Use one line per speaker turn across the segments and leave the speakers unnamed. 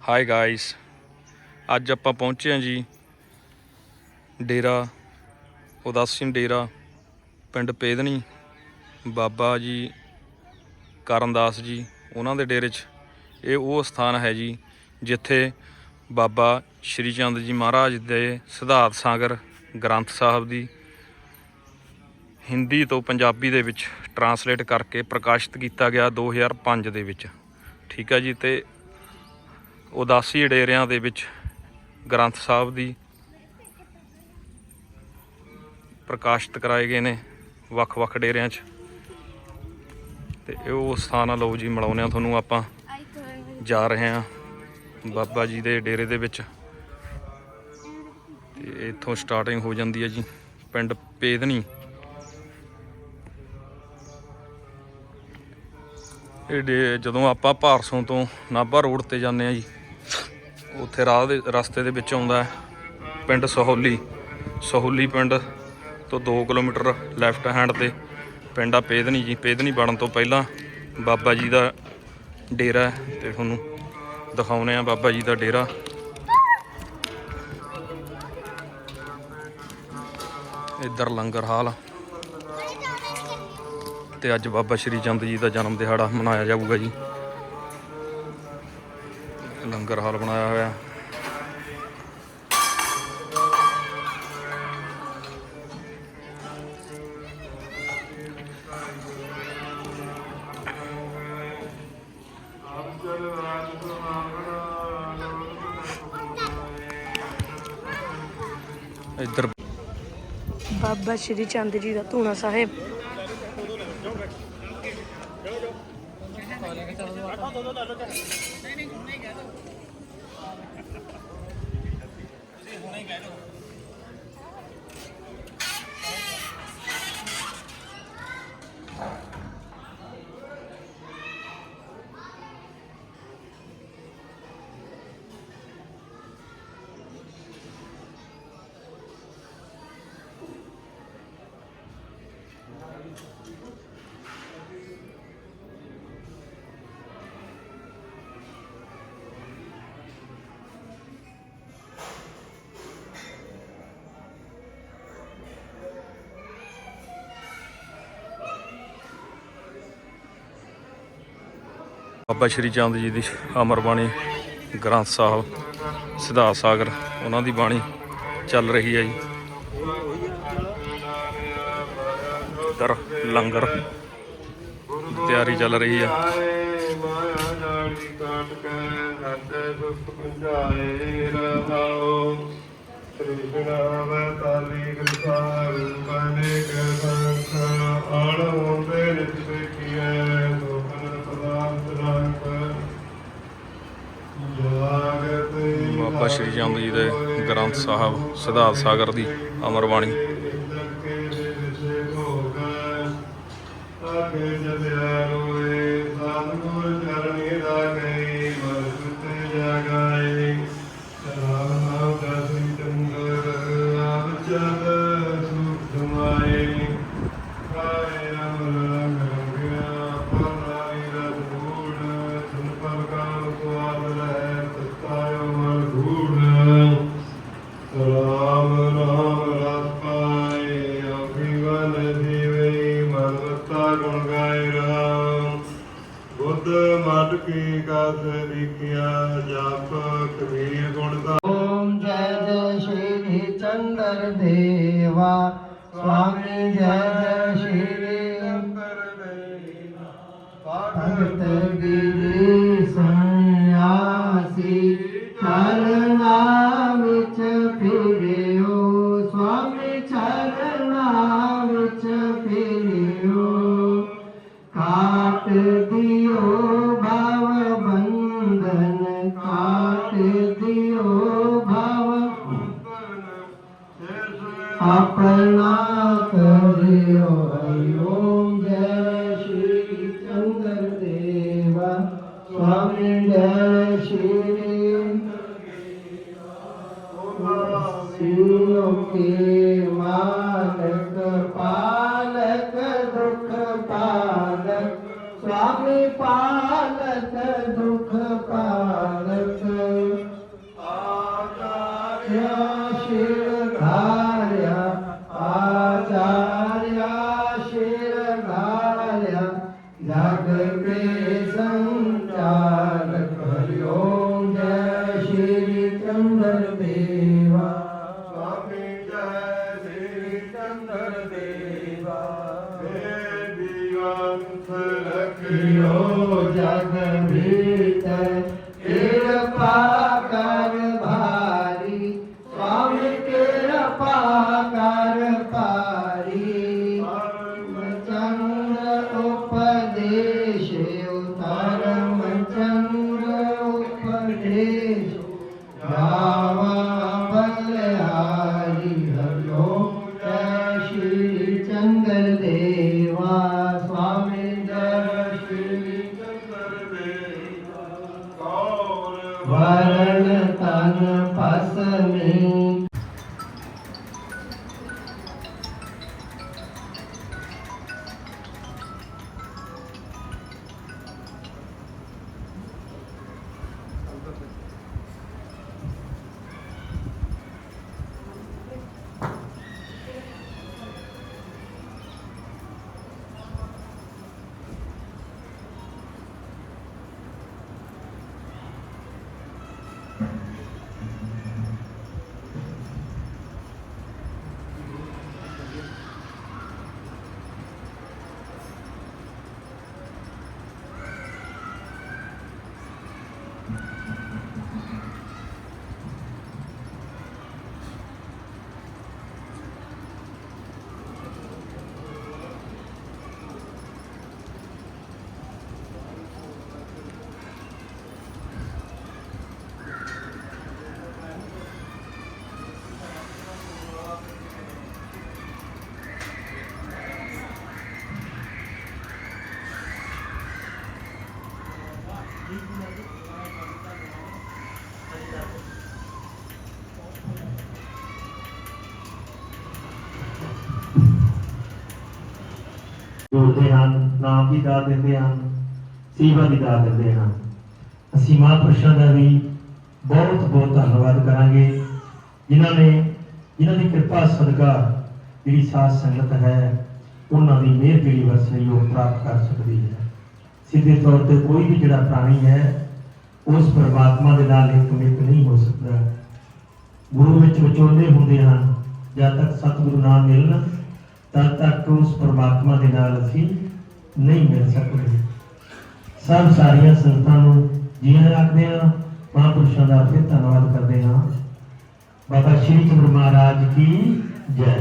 Hi guys ਅੱਜ ਆਪਾਂ ਪਹੁੰਚੇ ਹਾਂ ਜੀ ਡੇਰਾ, ਉਦਾਸੀਨ ਡੇਰਾ, ਪਿੰਡ ਪੇਦਣੀ ਬਾਬਾ ਜੀ, ਕਰਨਦਾਸ ਜੀ, ਉਹਨਾਂ ਦੇ ਡੇਰੇ 'ਚ। ਇਹ ਉਹ ਸਥਾਨ ਹੈ ਜੀ ਜਿੱਥੇ ਬਾਬਾ ਸ਼੍ਰੀ ਚੰਦ ਜੀ ਮਹਾਰਾਜ ਦੇ ਸਿਧਾਰਥ ਸਾਗਰ ਗ੍ਰੰਥ ਸਾਹਿਬ ਦੀ ਹਿੰਦੀ ਤੋਂ ਪੰਜਾਬੀ ਦੇ ਵਿੱਚ ਟਰਾਂਸਲੇਟ ਕਰਕੇ ਪ੍ਰਕਾਸ਼ਿਤ ਕੀਤਾ ਗਿਆ 2005 ਦੇ ਵਿੱਚ। ਠੀਕ ਹੈ ਜੀ, ਤੇ ਉਦਾਸੀ ਡੇਰਿਆਂ ਦੇ ਵਿੱਚ ਗ੍ਰੰਥ ਸਾਹਿਬ ਦੀ ਪ੍ਰਕਾਸ਼ਿਤ ਕਰਾਏ ਗਏ ਨੇ ਵੱਖ-ਵੱਖ ਡੇਰਿਆਂ 'ਚ। ਤੇ ਇਹ ਉਹ ਸਥਾਨ ਆ ਲਓ ਜੀ ਮਿਲਾਉਂਦੇ ਆ ਤੁਹਾਨੂੰ ਆਪਾਂ ਜਾ ਰਹੇ ਆ ਬਾਬਾ ਜੀ ਦੇ ਡੇਰੇ ਦੇ ਵਿੱਚ। ਤੇ ਇੱਥੋਂ ਸਟਾਰਟਿੰਗ ਹੋ ਜਾਂਦੀ ਹੈ ਜੀ, ਪਿੰਡ ਪੇਦਨੀ। ਇਹ ਜਦੋਂ ਆਪਾਂ ਭਾਰਸੋਂ ਤੋਂ ਨਾਭਾ ਰੋਡ ਤੇ ਜਾਂਦੇ ਆ ਜੀ ਉੱਥੇ ਰਾਹ ਦੇ ਰਸਤੇ ਦੇ ਵਿੱਚ ਆਉਂਦਾ ਹੈ, ਪਿੰਡ ਸਹੌਲੀ। ਸਹੌਲੀ ਪਿੰਡ ਤੋਂ 2 ਕਿਲੋਮੀਟਰ ਲੈਫਟ ਹੈਂਡ ਤੇ ਪਿੰਡ ਆ ਪੇਦਨੀ ਜੀ। ਪੇਦਨੀ ਬਣਨ ਤੋਂ ਪਹਿਲਾਂ ਬਾਬਾ ਜੀ ਦਾ ਡੇਰਾ ਹੈ ਤੇ ਤੁਹਾਨੂੰ ਦਿਖਾਉਨੇ ਆ ਬਾਬਾ ਜੀ ਦਾ ਡੇਰਾ। ਇੱਧਰ ਲੰਗਰ ਹਾਲ ਤੇ ਅੱਜ ਬਾਬਾ ਸ਼੍ਰੀ ਚੰਦ ਜੀ ਦਾ ਜਨਮ ਦਿਹਾੜਾ ਮਨਾਇਆ ਜਾਊਗਾ ਜੀ। ਲੰਗਰ ਹਾਲ ਬਣਾਇਆ ਹੋਇਆ। ਇੱਧਰ
ਬਾਬਾ ਸ਼੍ਰੀ ਚੰਦ ਜੀ ਦਾ ਧੂਣਾ ਸਾਹਿਬ।
ਨਹੀਂ ਨਹੀਂ ਹੁਣੇ ਕਹਿ ਦਿਓ ਤੁਸੀਂ ਹੁਣੇ ਕਹਿ ਦਿਓ ਬਾਬਾ ਸ਼੍ਰੀ ਚੰਦ ਜੀ ਦੀ ਅਮਰ ਬਾਣੀ, ਗ੍ਰੰਥ ਸਾਹਿਬ, ਸਿਧਾਰਥ ਸਾਗਰ, ਉਹਨਾਂ ਦੀ ਬਾਣੀ ਚੱਲ ਰਹੀ ਹੈ ਜੀ। ਇੱਧਰ ਲੰਗਰ ਤਿਆਰੀ ਚੱਲ ਰਹੀ ਆ।
ਮਾਇਆ ਜਾਲੀ ਕਾਟ ਕੇ ਸਾਡੇ
ਸ਼੍ਰੀ ਚੰਦ ਜੀ ਦੇ ਗ੍ਰੰਥ ਸਾਹਿਬ ਸਿਧਾਰਥ ਸਾਗਰ ਦੀ ਅਮਰ ਬਾਣੀ
ਕੀ ਕਸ ਵਿਕਿਆ ਜਪ ਕਬੀਰ ਗੁਣ
ਦਾ। ਓਮ ਜੈ ਜੈ ਸ਼੍ਰੀ ਚੰਦਰ ਦੇਵਾ, ਸਵਾਮੀ ਜੈ ਜੈ Hmm. ਕਿਰਪਾ ਕਰ ਪਾਰੀ ਮਚਨ ਉਪਦੇਸ਼ ਉਤਰ ਮਚਨ
ਉਪਦੇਸ਼ ਰਾਵਾ ਬਲਹਾਰੀ ਹਰਿਓ ਜੈ ਸ਼੍ਰੀ ਚੰਦਰ ਦੇਵਾ ਸਵਾਮੀ ਜੈ ਸ਼੍ਰੀ ਚੰਦਰ ਦੇਵਾ ਕੌਰ ਵਰਨ ਤਨ ਪਸਮੀ
ਜੋੜਦੇ ਹਨ, ਨਾਮ ਦੀ ਦਾਤ ਦਿੰਦੇ ਹਨ, ਸੇਵਾ ਦੀ ਦਾਤ ਦਿੰਦੇ ਹਨ। ਅਸੀਂ ਮਹਾਂਪੁਰਸ਼ਾਂ ਦਾ ਵੀ ਬਹੁਤ ਬਹੁਤ ਧੰਨਵਾਦ ਕਰਾਂਗੇ, ਜਿਨ੍ਹਾਂ ਨੇ, ਜਿਨ੍ਹਾਂ ਦੀ ਕਿਰਪਾ ਸਦਕਾ ਜਿਹੜੀ ਸਾਧ ਸੰਗਤ ਹੈ, ਉਹਨਾਂ ਦੀ ਮਿਹਰ ਜਿਹੜੀ ਵਰਸੇ ਉਹ ਪ੍ਰਾਪਤ ਕਰ ਸਕਦੀ ਹੈ। ਸਿੱਧੇ ਤੌਰ ਤੇ ਕੋਈ ਵੀ ਜਿਹੜਾ ਪ੍ਰਾਣੀ ਹੈ, ਉਸ ਪਰਮਾਤਮਾ ਦੇ ਨਾਲ ਇੱਕ ਮਿੱਕ ਨਹੀਂ ਹੋ ਸਕਦਾ। ਗੁਰੂ ਵਿੱਚ ਵਿਚੋਲੇ ਹੁੰਦੇ ਹਨ, ਜਦ ਤੱਕ ਸਤਿਗੁਰੂ ਨਾਮ ਮਿਲਣ ਤਦ ਤੱਕ ਉਸ ਪਰਮਾਤਮਾ ਦੇ ਨਾਲ ਅਸੀਂ ਨਹੀਂ ਮਿਲ ਸਕਦੇ। ਸਭ ਸਾਰੀਆਂ ਸੰਗਤਾਂ ਨੂੰ ਜੀ ਰੱਖਦੇ ਹਾਂ, ਮਹਾਂਪੁਰਸ਼ਾਂ ਦਾ ਫਿਰ ਧੰਨਵਾਦ ਕਰਦੇ ਹਾਂ। ਬਾਬਾ ਸ਼੍ਰੀ ਚੰਦਰ ਮਹਾਰਾਜ ਕੀ ਜੈ।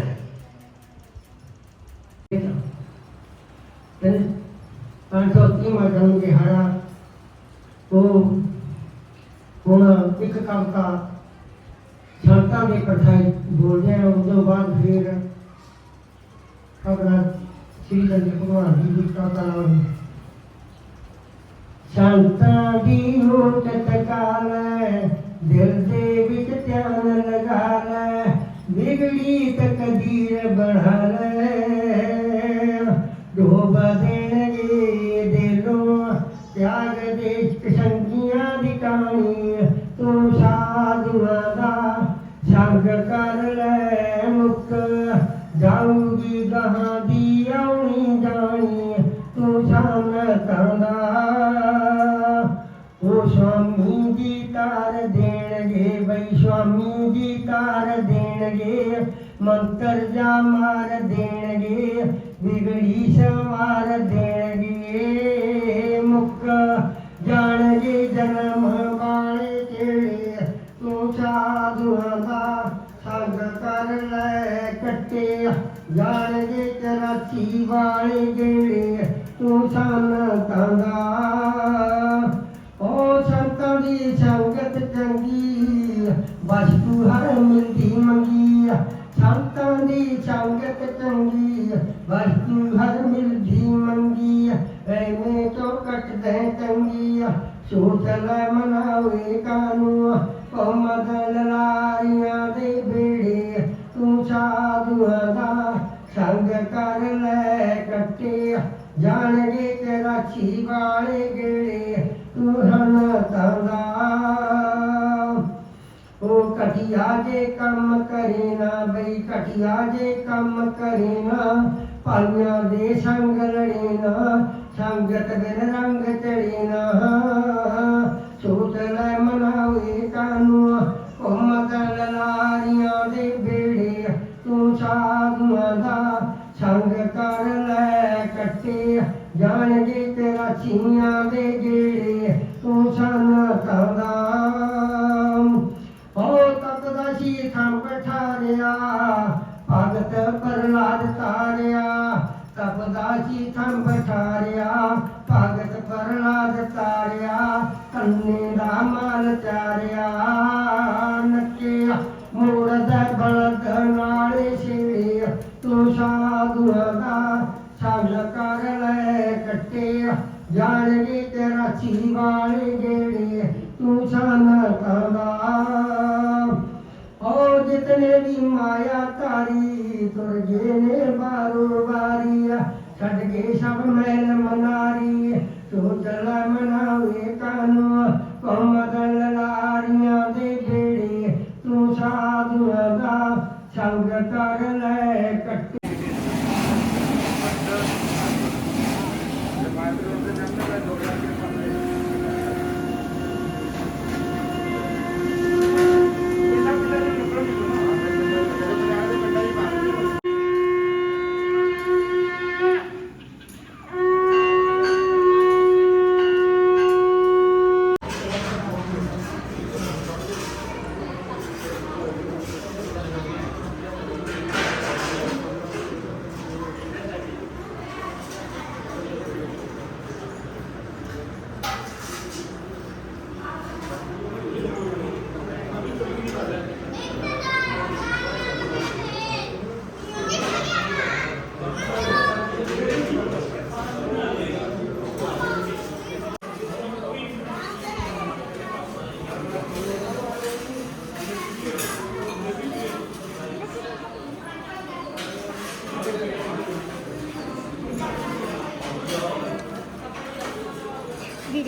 ਪੰਜ ਸੌ ਤੀਵਾਂ ਜਨਮ ਦਿਹਾੜਾ ਉਹ ਹੁਣ ਇੱਕ ਕਵਿਤਾ ਸੰਤਾਂ ਦੇ ਕਥਾਈ ਬੋਲਦੇ ਆ ਉਸ ਤੋਂ ਬਾਅਦ ਫਿਰ ਆਪਣਾ ਸ੍ਰੀ ਚੰਦਰ ਭਗਵਾਨ ਜੀ ਦੀ ਕਥਾ ਨਾਲ ਸੰਤਾਂ ਦੀ ਹੋਟ ਤਕਾਲ ਦਿਲ ਦੇ ਵਿੱਚ ਧਿਆਨ ਲਗਾ ਲੈ ਵਿਗੜੀ ਤਕਦੀਰ ਬਣਾ ਲੈ ਡੋਬ ਦੇਣਗੇ ਦਿਲੋਂ ਤਿਆਗ ਦੇ ਕਸ਼ੰਗੀਆਂ ਦੀ ਕਹਾਣੀ ਤੂੰ ਸਾਧੂਆਂ ਦਾ ਸੰਗ ਕਰ ਲੈ ਵਿਗੜੀ ਸਵਾਰ ਦੇਣਗੇ ਮੁੱਕ ਜਾਣਗੇ ਜਨਮ ਵਾਲੇ ਕਿਹੜੇ ਤੂੰ ਸਾਧੂਆਂ ਦਾ ਸੰਗ ਕਰ ਲੈ ਕੱਟੇ ਜਾਣਗੇ ਚਰਾਚੀ ਵਾਲੇ ਜਿਹੜੇ ਤੂੰ ਸੰਤਾਂ ਦਾ ਉਹ ਸੰਤਾਂ ਦੀ ਸੰਗਤ ਚੰਗੀ ਵਸਤੂ ਹਰ ਮਿਲਦੀ ਜਾਣਗੇ ਕਿ ਰਾਖੀ ਵਾਲੇ ਗੇੜੇ ਤੂੰ ਹਨ ਤੰਦਾ ਉਹ ਕਟਿਆ ਜੇ ਕੰਮ ਕਰੇ ਨਾ ਬਈ ਕਟਿਆ ਜੇ ਕੰਮ ਕਰੇ ਨਾ ਪਾਈਆਂ ਦੇ ਸੰਗ ਲੜੇ ਨਾ ਸੰਗਤ ਬਿਨ ਰੰਗ ਚੜੇ ਨਾ ਸੋਚ ਲੈ ਮਨਾਵੇ ਕਾਨੂੰ ਘੁੰਮ ਦਲ ਲਾਰੀਆਂ ਪਸੀਆਂ ਦੇ ਜਿਹੜੇ ਤੂੰ ਸਾਨੂੰ ਤਾਂਦਾ ਹੋ ਤੱਕਦਾ ਸੀ ਥਾਂ ਬਠਾਰਿਆ ਭਗਤ ਪ੍ਰਲਾਦ ਤਾਰਿਆ। ਤਪਦਾ ਸੀ ਥਾਂ ਬਠਾਰਿਆ ਭਗਤ ਪ੍ਰਲਾਦ ਤਾਰਿਆ। ਕੰਨੇ ਦਾ ਮਾਲ ਚਾ ਮਾਰੂ ਛੱਡ ਕੇ ਸਭ ਮੈਲ ਮਨਾਰੀ ਤੂੰ ਚਲਾ ਕਾਨੂੰ?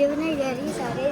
ਬਣਾਈ ਜਾ ਰਹੀ ਸਾਰੇ